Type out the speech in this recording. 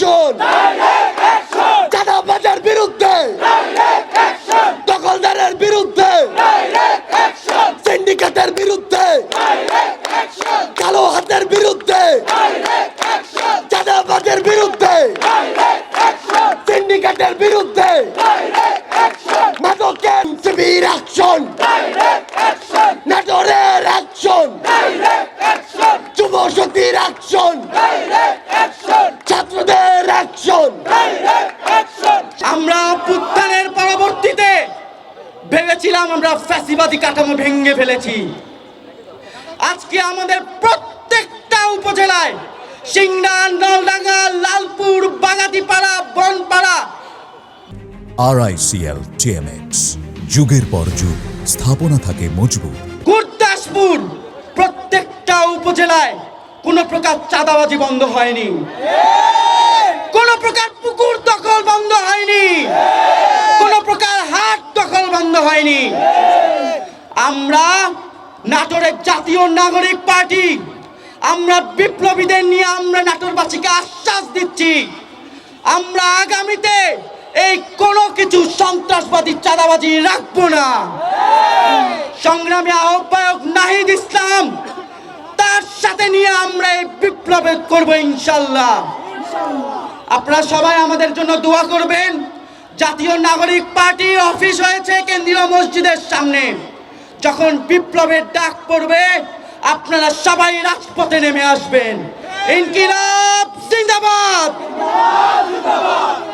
Action চাঁদাবাজার বিরুদ্ধে দখলদারের বিরুদ্ধে সিন্ডিকেটের বিরুদ্ধে কালো হাতের বিরুদ্ধে চাঁদা বাজার বিরুদ্ধে সিন্ডিকেটের বিরুদ্ধে মাদকের সিভির অ্যাকশন নাটোরের আমরা অভ্যুত্থানের পরবর্তীতে ভেবেছিলাম আমরা ফ্যাসিবাদী কাঠামো ভেঙে ফেলেছি। আজকে আমাদের প্রত্যেকটা উপজেলায় সিংড়া নলডাঙ্গা লালপুর বাগাতিপাড়া বনপাড়া। আরআইসিএল টিএমএক্স যুগের পর যুগ স্থাপনা থাকে মজবুত। গুরদাসপুর প্রত্যেকটা উপজেলায় কোনো প্রকার চাঁদাবাজি বন্ধ হয়নি কোনো প্রকার পুকুর দখল বন্ধ হয়নি। কোনো প্রকার হাট দখল বন্ধ হয়নি। আমরা নাটোরের জাতীয় নাগরিক পার্টি। আমরা বিপ্লবীদের নিয়ে আমরা নাটোরবাসীকে আশ্বাস দিচ্ছি। আমরা আগামীতে এই কোনো কিছু সন্ত্রাসবাদী চাঁদাবাজি রাখব না। সংগ্রামী আহ্বায়ক নাহিদ ইসলাম তার সাথে নিয়ে আমরা এই বিপ্লবে করব ইনশাল্লাহ। আপনারা সবাই আমাদের জন্য দোয়া করবেন। জাতীয় নাগরিক পার্টি অফিস হয়েছে কেন্দ্রীয় মসজিদের সামনে। যখন বিপ্লবের ডাক পড়বে, আপনারা সবাই রাজপথে নেমে আসবেন। ইনকিলাব!